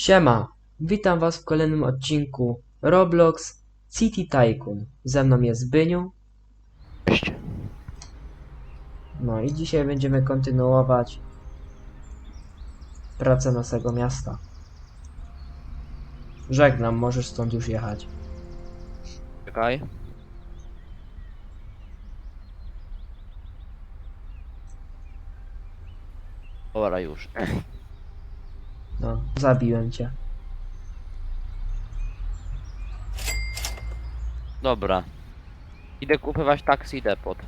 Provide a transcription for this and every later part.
Siema, witam was w kolejnym odcinku Roblox City Tycoon. Ze mną jest Byniu, Cześć. no i dzisiaj będziemy kontynuować pracę naszego miasta. Żegnam, możesz stąd już jechać. Czekaj. Dobra, już. No, zabiłem cię. Dobra. Idę kupować taksi depot.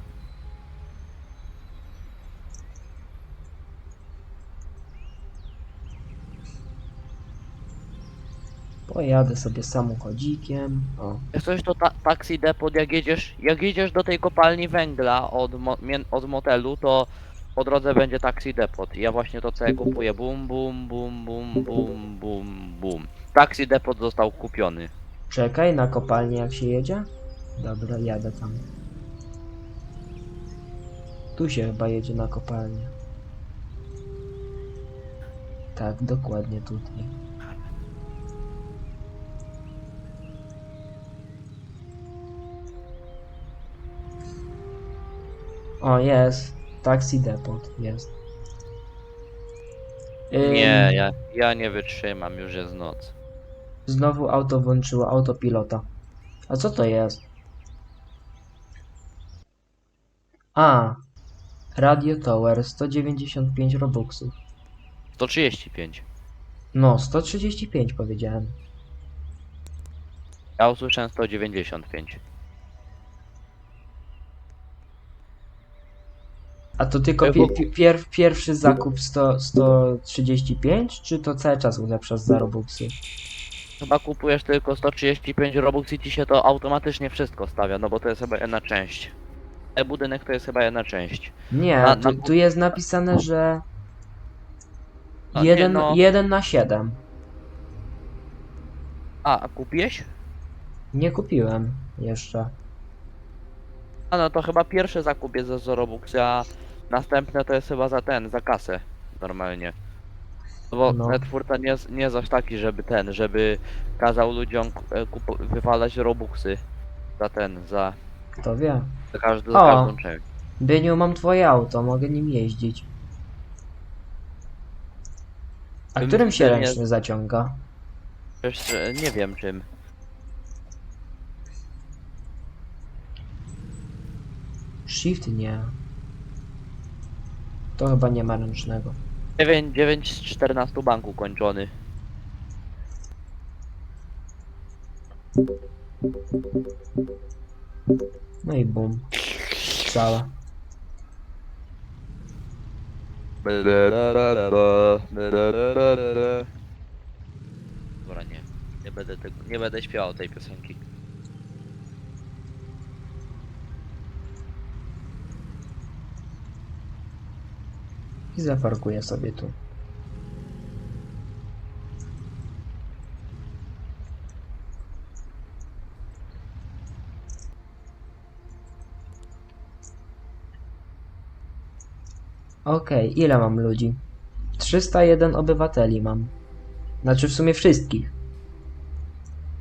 Pojadę sobie samochodzikiem. O, Jak coś to ta taksi depot, jak jedziesz, jak jedziesz do tej kopalni węgla od, mo od motelu, to po drodze będzie taksi depot. Ja właśnie to co ja kupuję. Bum, bum, bum, bum, bum, bum, bum. Taksi depot został kupiony. czekaj na kopalnię jak się jedzie. Dobra, jadę tam. Tu się chyba jedzie na kopalnię. Tak, dokładnie tutaj. O, jest. Taxi depot, jest. Ym, Nie, ja, ja nie wytrzymam, już jest noc. Znowu auto włączyło autopilota. A co to jest? A. Radio Tower 195 Robuxów. 135. No, 135 powiedziałem. Ja usłyszałem 195. A to tylko Ja pi- pier- pierwszy zakup 100, 135, czy to cały czas ulepszasz za Robuxy? Chyba kupujesz tylko 135 Robux i ci się to automatycznie wszystko stawia, no bo to jest chyba jedna część. E-budynek to jest chyba jedna część. Nie, Na- tu, na- tu jest napisane, że A nie, 1, no. 1 na 7. A, a kupiłeś? Nie kupiłem jeszcze. A no to chyba pierwszy zakup jest za Robux, a następne to jest chyba za ten, za kasę. Normalnie. No bo No. no. twórca nie, jest- nie jest aż taki, żeby ten, żeby kazał ludziom e, kupo- wywalać Robuxy. Za ten, za, Kto wie? za, każdy, za O. każdą część. Byniu, mam twoje auto, mogę nim jeździć. A Bym- którym się bym nie- ręczny zaciąga? Przecież e, nie wiem czym. Shift nie. To chyba nie ma ręcznego. 9, 9 z 14 banku kończony. No i bum. Cała. Dobra, nie. Nie będę tego, nie będę śpiewał tej piosenki. I zaparkuję sobie tu. Okej, ile mam ludzi? 301 obywateli mam. Znaczy w sumie wszystkich.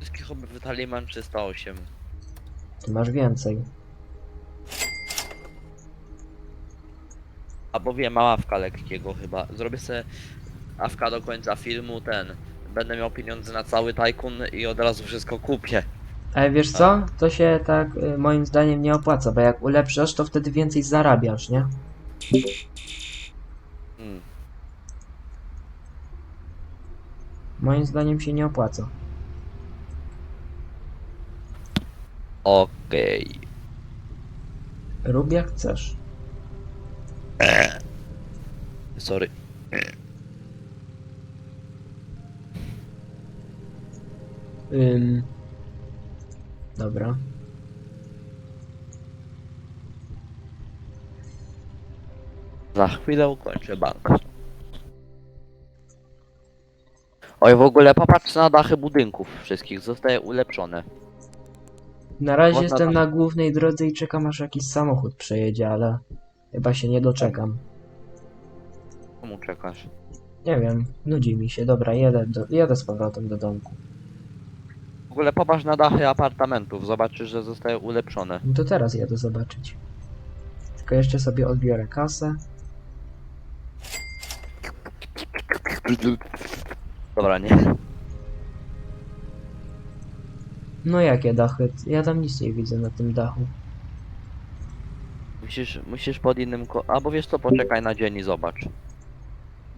Wszystkich obywateli mam 308. Ty masz więcej. Albo wiem, mam awka lekkiego chyba. Zrobię sobie awka do końca filmu, ten. Będę miał pieniądze na cały tajkun i od razu wszystko kupię. Ale wiesz co? To się tak y, moim zdaniem nie opłaca, bo jak ulepszasz, to wtedy więcej zarabiasz, nie? Hmm. Moim zdaniem się nie opłaca. Okej. Rób jak chcesz. Sorry. Ym... Dobra. Za chwilę ukończę bank. Oj, w ogóle popatrz na dachy budynków wszystkich, zostaje ulepszone. Na razie Można jestem tam- na głównej drodze i czekam aż jakiś samochód przejedzie, ale chyba się nie doczekam. Czemu czekasz? Nie wiem, nudzi mi się. Dobra, jedę, do, jedę z powrotem do domku. W ogóle popatrz na dachy apartamentów, zobaczysz, że zostały ulepszone. No to teraz jedę zobaczyć. Tylko jeszcze sobie odbiorę kasę. Dobra, nie. No jakie dachy? Ja tam nic nie widzę na tym dachu. Musisz, musisz pod innym ko... Albo wiesz co, poczekaj na dzień i zobacz.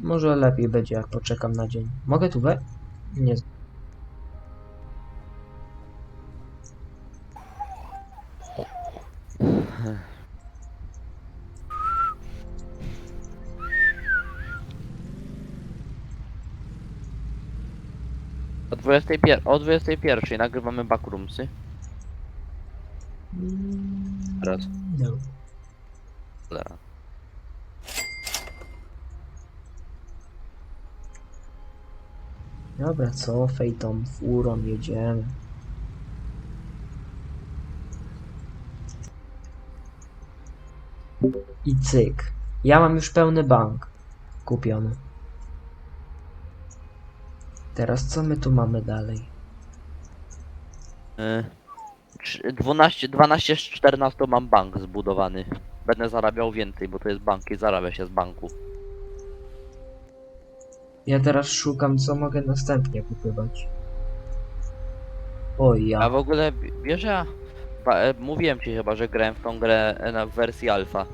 Może lepiej będzie jak poczekam na dzień. Mogę tu we? Nie. O 21, o 21 nagrywamy backroomsy. Teraz. No. Dobra, cofaj tą furą, jedziemy. I cyk. Ja mam już pełny bank kupiony. Teraz co my tu mamy dalej? Y, trz- 12, 12 z 14 mam bank zbudowany. Będę zarabiał więcej, bo to jest bank i zarabia się z banku. Ja teraz szukam, co mogę następnie kupować. Oj, A ja. w ogóle w- wiesz, ja ba- e, mówiłem ci chyba, że grałem w tą grę e, na w wersji alfa.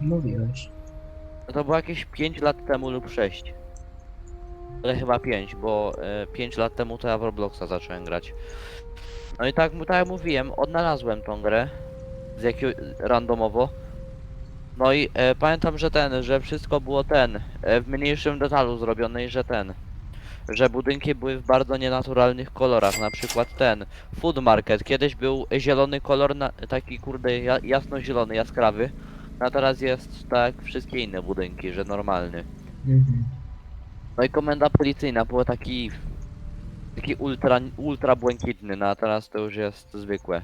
Mówiłeś. No To było jakieś 5 lat temu lub 6. Ale chyba 5, bo e, 5 lat temu to ja w Robloxa zacząłem grać. No i tak, tak jak mówiłem, odnalazłem tą grę z jakiego randomowo. No i e, pamiętam, że ten, że wszystko było ten, e, w mniejszym detalu zrobione i że ten, że budynki były w bardzo nienaturalnych kolorach, na przykład ten, Food Market, kiedyś był zielony kolor, na, taki kurde ja, jasno-zielony, jaskrawy, a teraz jest tak wszystkie inne budynki, że normalny. Mhm. No i komenda policyjna była taki, taki ultra, ultra błękitny, no a teraz to już jest zwykłe.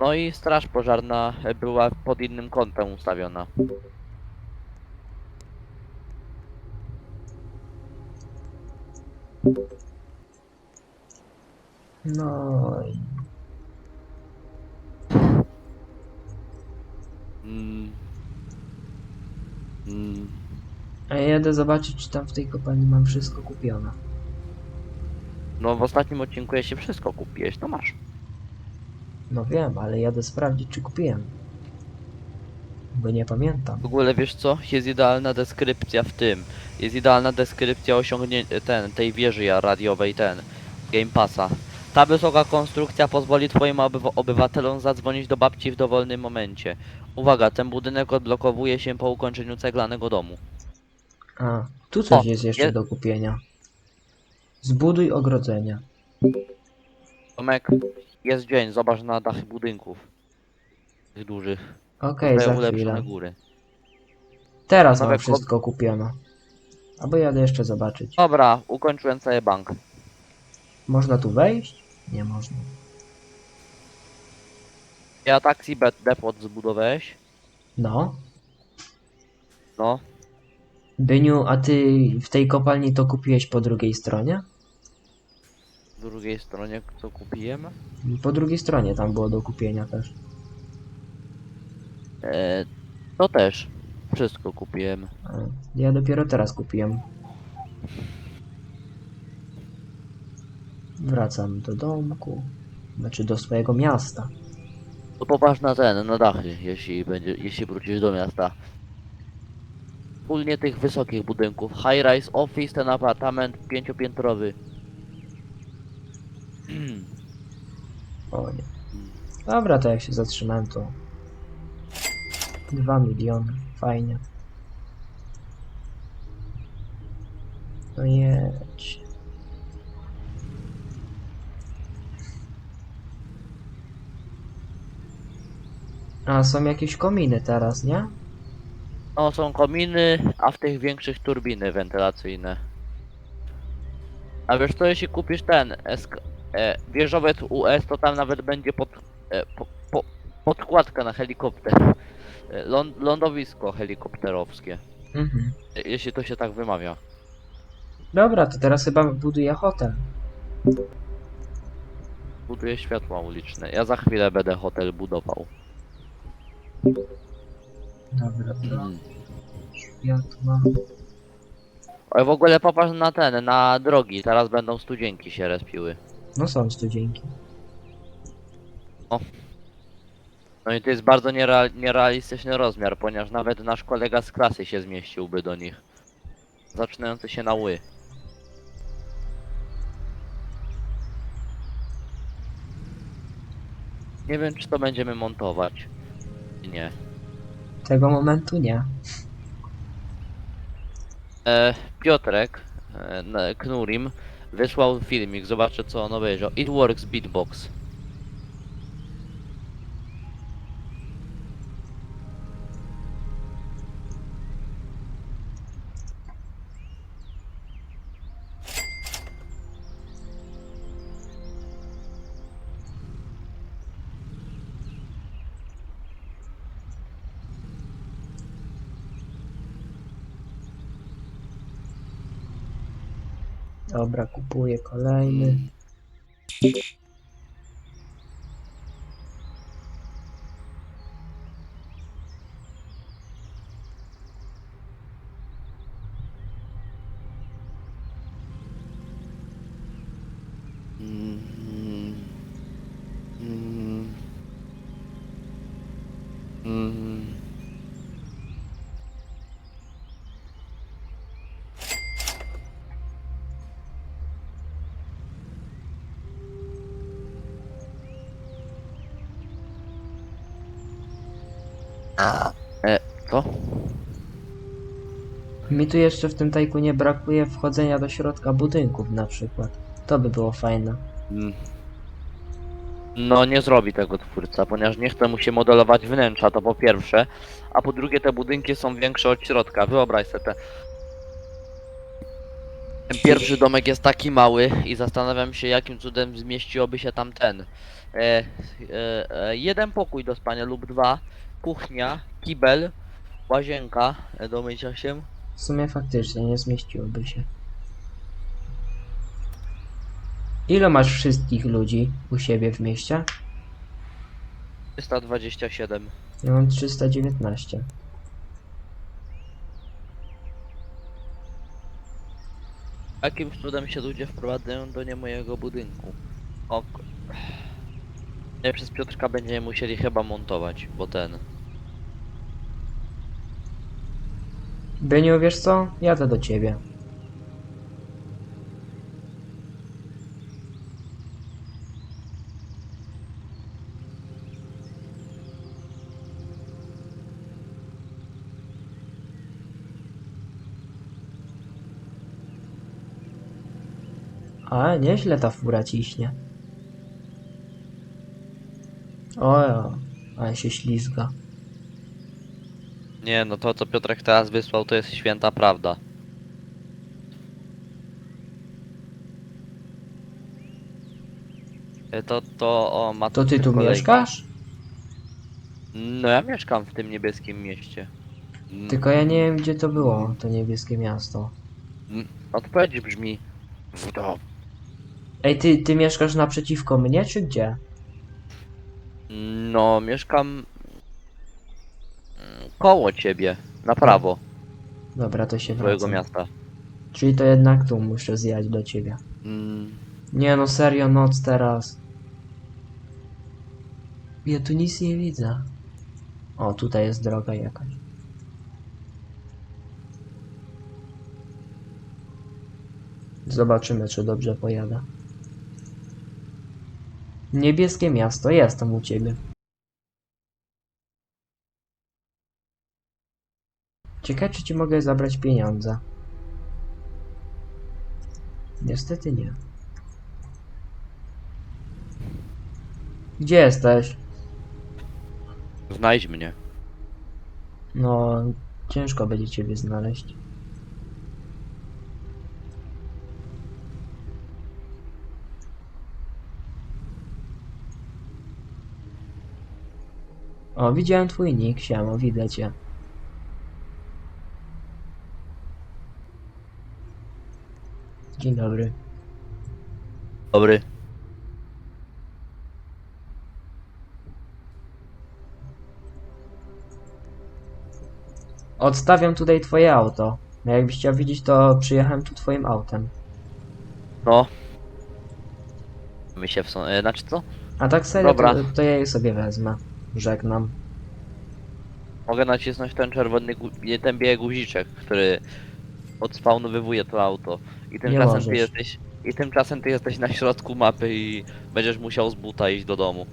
No i straż pożarna była pod innym kątem ustawiona. No i Mm. Mm. A ja jadę zobaczyć, czy tam w tej kopalni mam wszystko kupione. No w ostatnim odcinku jeśli wszystko kupiłeś, to masz. No wiem, ale jadę sprawdzić, czy kupiłem. Bo nie pamiętam. W ogóle wiesz co? Jest idealna deskrypcja w tym. Jest idealna deskrypcja osiągnięcia ten, tej wieży ja- radiowej ten. Game Passa. Ta wysoka konstrukcja pozwoli twoim obyw obywatelom zadzwonić do babci w dowolnym momencie. Uwaga, ten budynek odblokowuje się po ukończeniu ceglanego domu. A, tu coś O, jest jeszcze je- do kupienia. Zbuduj ogrodzenia. Tomek, jest dzień, zobacz na dachy budynków. Tych dużych. Okej, Te za ulepszone chwilę. góry. Teraz mam Nowek- wszystko kupione. Albo jadę jeszcze zobaczyć. Dobra, ukończyłem cały bank. Można tu wejść? Nie można. Ja taxi bet depot zbudowałeś? No. No. Byniu, a ty w tej kopalni to kupiłeś po drugiej stronie? Drugiej stronie co kupiłem? Po drugiej stronie tam było do kupienia też. E, to też. Wszystko kupiłem. A, Ja dopiero teraz kupiłem. Wracam do domku. Znaczy do swojego miasta. To popatrz na ten, na dachy, jeśli będzie, jeśli wrócisz do miasta. Wspólnie tych wysokich budynków. High rise office, ten apartament pięciopiętrowy. O. Dobra, to jak się zatrzymałem, to... Dwa miliony. Fajnie. No jedź. A, są jakieś kominy teraz, nie? No są kominy, a w tych większych turbiny wentylacyjne. A wiesz co, jeśli kupisz ten SK, e, wieżowiec US, to tam nawet będzie pod, e, po, po, podkładka na helikopter. E, ląd, lądowisko helikopterowskie. Mhm. Jeśli to się tak wymawia. Dobra, to teraz chyba buduję hotel. Buduję światła uliczne. Ja za chwilę będę hotel budował. Dobra. Mm. Światła. Ale w ogóle popatrz na ten, na drogi. Teraz będą studzienki się respiły. No są studzienki. No i to jest bardzo niereal, nierealistyczny rozmiar, ponieważ nawet nasz kolega z klasy się zmieściłby do nich. Zaczynający się na ły. Nie wiem, czy to będziemy montować. Nie. Tego momentu nie. E, Piotrek, e, Knurim, wysłał filmik, zobaczę co on obejrzał. It works beatbox. Dobra, kupuję kolejny. E, co? Mi tu jeszcze w tym tajkunie brakuje wchodzenia do środka budynków na przykład. To by było fajne. Mm. No nie zrobi tego twórca, ponieważ nie chce mu się modelować wnętrza, to po pierwsze, a po drugie te budynki są większe od środka, wyobraź sobie te. Ten pierwszy domek jest taki mały i zastanawiam się jakim cudem zmieściłoby się tam ten. E, e, e, jeden pokój do spania lub dwa, kuchnia, kibel, łazienka e, do mycia się. W sumie faktycznie nie zmieściłoby się. Ile masz wszystkich ludzi u siebie w mieście? 327. Ja mam 319. Jakim cudem się ludzie wprowadzają do nie mojego budynku? Ok. Nie, przez Piotrka będziemy musieli chyba montować, bo ten. Byniu, wiesz co? Jadę do ciebie. Ale nieźle ta fura ciśnie. Ojo, ale się ślizga. Nie, no to co Piotrek teraz wysłał to jest święta prawda. E, To, to, o, ma To ty tu kolejki. mieszkasz? No ja mieszkam w tym niebieskim mieście. Mm, Tylko ja nie wiem gdzie to było, to niebieskie miasto. Odpowiedź brzmi w do. Ej, ty, ty mieszkasz naprzeciwko mnie, czy gdzie? No, mieszkam mm, koło ciebie, na prawo Dobra, to się twojego miasta. Czyli to jednak tu muszę zjechać do ciebie. Mm, Nie no, serio, noc teraz. Ja tu nic nie widzę. O, tutaj jest droga jakaś. Zobaczymy, czy dobrze pojadę. Niebieskie miasto, jestem u ciebie. Ciekawe, czy ci mogę zabrać pieniądze. Niestety nie. Gdzie jesteś? znajdź mnie. No, ciężko będzie ciebie znaleźć. O, widziałem twój nick, siamo, widzę cię. Dzień dobry. Dobry. Odstawiam tutaj twoje auto. No jakbyś chciał widzieć, to przyjechałem tu twoim autem. No. My się w są... E, znaczy co? A tak serio, Dobra. to, to ja je sobie wezmę. Żegnam. Mogę nacisnąć ten czerwony, gu... nie, ten biały guziczek, który odspawnowywuje to auto. I tymczasem ty możesz. jesteś... I tymczasem ty jesteś na środku mapy i będziesz musiał z buta iść do domu.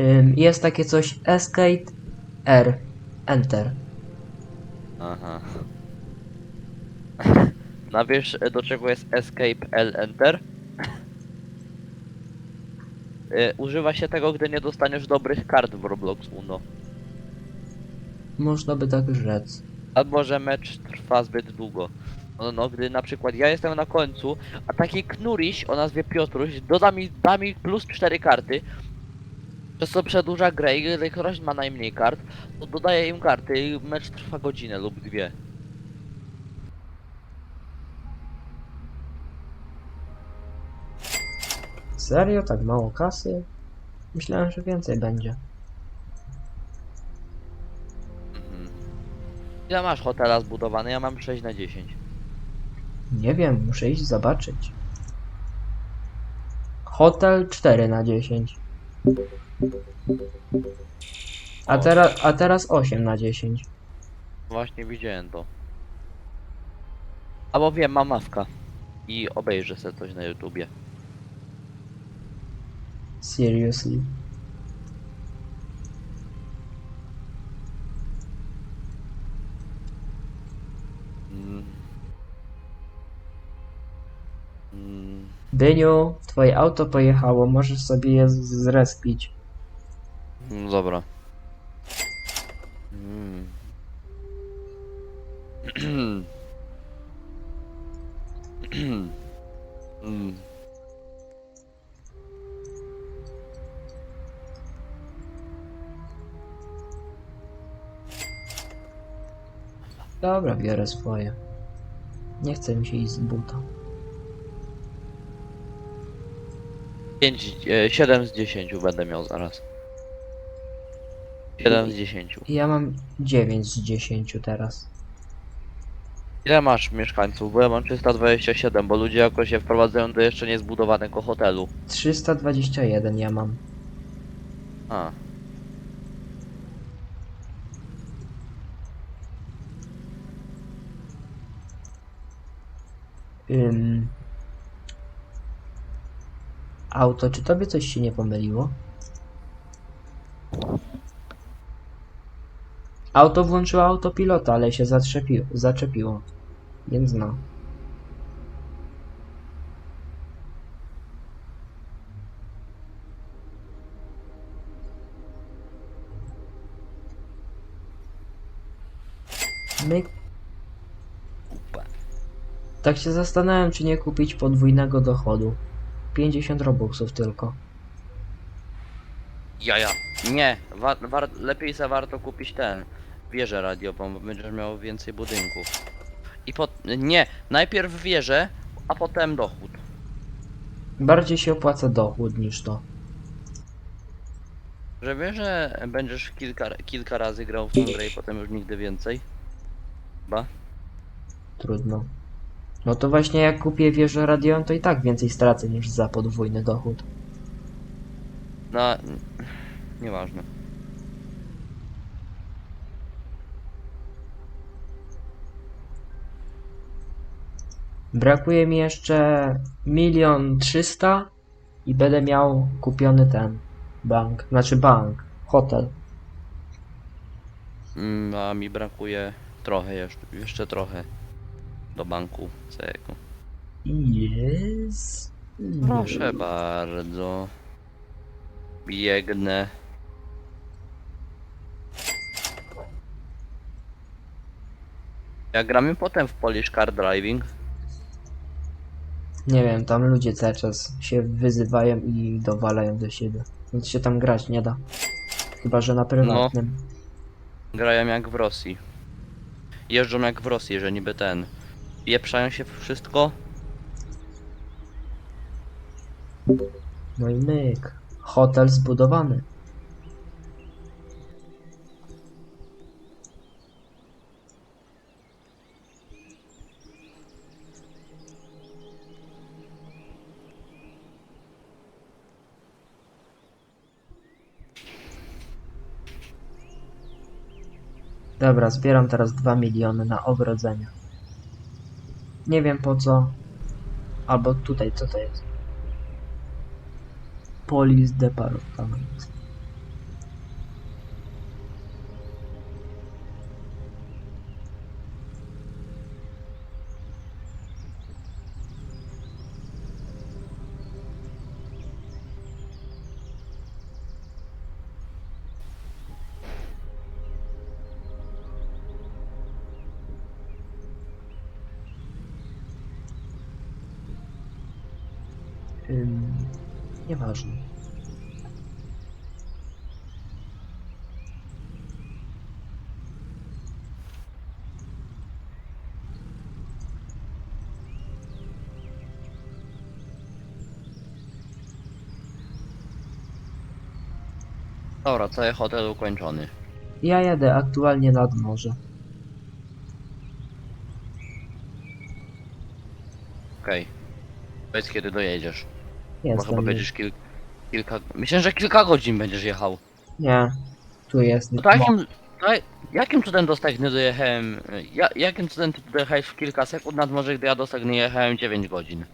Ym, jest takie coś Escape R. Enter. Aha. No wiesz e, do czego jest Escape L Enter? E, Używa się tego, gdy nie dostaniesz dobrych kart w Roblox Uno. Można by tak rzec. Albo że mecz trwa zbyt długo. No, no, gdy na przykład ja jestem na końcu, a taki knuriś o nazwie Piotruś doda mi, da mi plus 4 karty, przez co przedłuża grę i gdy ktoś ma najmniej kart, to dodaje im karty i mecz trwa godzinę lub dwie. Serio? Tak mało kasy? Myślałem, że więcej będzie. Mhm. Ile masz hotela zbudowany? Ja mam 6 na 10. Nie wiem, muszę iść zobaczyć. Hotel 4 na 10. A, teraz, a teraz 8 na 10. Właśnie widziałem to. Albo wiem, mam mawka. I obejrzę sobie coś na YouTubie. Seriously. Mm. Dyniu, twoje auto pojechało, możesz sobie je z- zrespić. No dobra. Mm. mm. Dobra, biorę swoje. Nie chce mi się iść z buta. 5, e, 7 z 10 będę miał zaraz. 7 z 10. Ja mam 9 z 10 teraz. Ile masz mieszkańców? Bo ja mam 327, bo ludzie jakoś się wprowadzają do jeszcze niezbudowanego hotelu. 321 ja mam. A. Ym... Auto, czy tobie coś się nie pomyliło? Auto włączyło autopilota, ale się zatrzepi- zaczepiło. Więc no. Tak się zastanawiam, czy nie kupić podwójnego dochodu. 50 robuxów tylko. Jaja. Nie, wa war lepiej za warto kupić ten. Wieżę radiową, bo będziesz miał więcej budynków. I po... Nie, najpierw wieżę, a potem dochód. Bardziej się opłaca dochód niż to. Że wiesz, że będziesz kilka, kilka razy grał w tą grę i potem już nigdy więcej? Ba? Trudno. No to właśnie jak kupię wieżę radiową, to i tak więcej stracę niż za podwójny dochód. No... Nieważne. Brakuje mi jeszcze milion trzysta i będę miał kupiony ten bank. Znaczy bank. Hotel. Mm, a mi brakuje trochę jeszcze, jeszcze trochę do banku całego. Jest. Proszę bardzo. Biegnę. Jak gramy potem w Polish Car Driving, Nie wiem, tam ludzie cały czas się wyzywają i dowalają do siebie. Więc się tam grać nie da. Chyba, że na prywatnym. grają jak w Rosji. Jeżdżą jak w Rosji, że niby ten. Pieprzają się wszystko No i myk. Hotel zbudowany. Dobra, zbieram teraz 2 miliony na ogrodzenie. Nie wiem po co. Albo tutaj, co to jest? Police Department. Ym, nieważne. Dobra, cały hotel ukończony. Ja jadę aktualnie nad morze. Okej. Powiedz kiedy dojedziesz. Bo chyba będziesz kil... kilka... Myślę, że kilka godzin będziesz jechał. Nie. Tu jest. No to jakim... To jakim cudem do Stegny dojechałem... Ja, jakim cudem ty dojechałeś w kilka sekund nad morze, gdy ja do Stegny jechałem 9 godzin?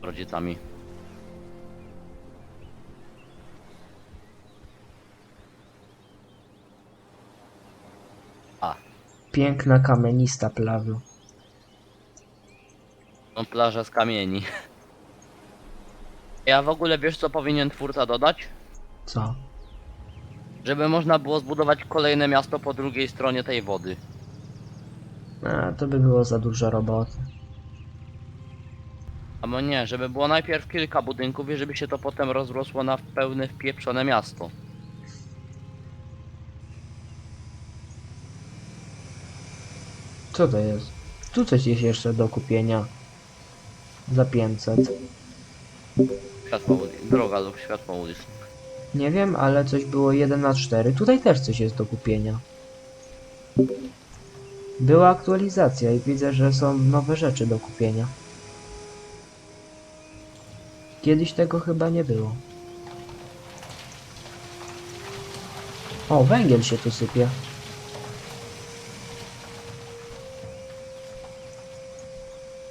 Z rodzicami. Piękna kamienista plaża. No plaża z kamieni. Ja w ogóle wiesz co powinien twórca dodać? Co? Żeby można było zbudować kolejne miasto po drugiej stronie tej wody. A, to by było za dużo roboty. Albo nie, żeby było najpierw kilka budynków i żeby się to potem rozrosło na pełne wpieprzone miasto. Co to jest? Tu coś jest jeszcze do kupienia. Za 500. Światło droga lub światło ulic. Nie wiem, ale coś było 1 na 4. Tutaj też coś jest do kupienia. Była aktualizacja i widzę, że są nowe rzeczy do kupienia. Kiedyś tego chyba nie było. O, węgiel się tu sypie.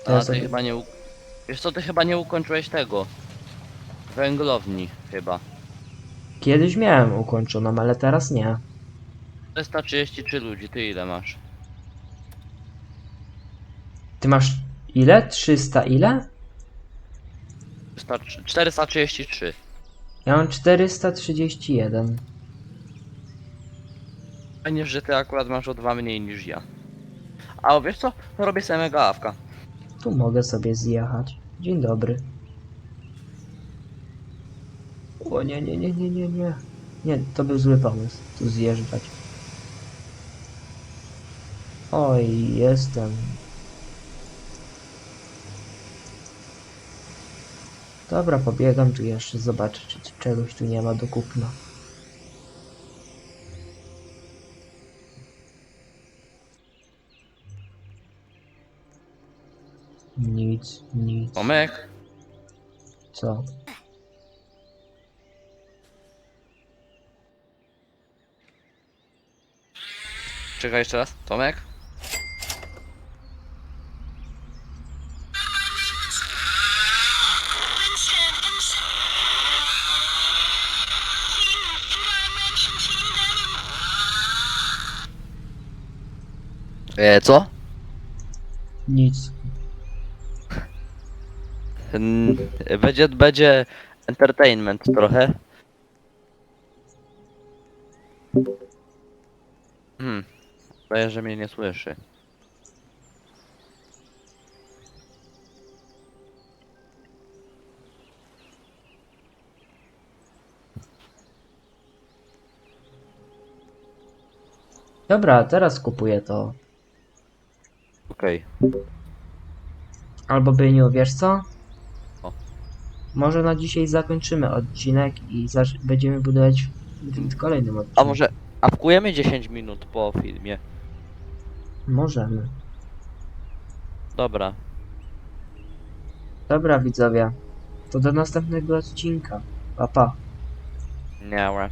A Teraz ty sobie- chyba nie u... Wiesz co, ty chyba nie ukończyłeś tego. Węglowni chyba. Kiedyś miałem ukończoną, ale teraz nie. 433 ludzi, ty ile masz? Ty masz ile? 300 ile? 400 433. Ja mam 431. Fajnie, że ty akurat masz o dwa mniej niż ja. A wiesz co? Robię samego awka. Tu mogę sobie zjechać. Dzień dobry. O nie, nie, nie, nie, nie, nie. Nie, to był zły pomysł. Tu zjeżdżać. Oj, jestem. Dobra, pobiegam tu jeszcze, zobaczę, czy czegoś tu nie ma do kupna. Nic, nic. Tomek, Co? Czekaj jeszcze raz. Tomek? E, co? Nic. Mm, Będzie, będzie entertainment trochę. Hmm. Zdaje, że mnie nie słyszy. Dobra, teraz kupuję to. Okej. Albo Byniu, wiesz co? O. Może na dzisiaj zakończymy odcinek i zac- będziemy budować w, w kolejnym odcinku. A może apkujemy 10 minut po filmie? Możemy. Dobra. Dobra widzowie, to do następnego odcinka. Pa pa. Nie.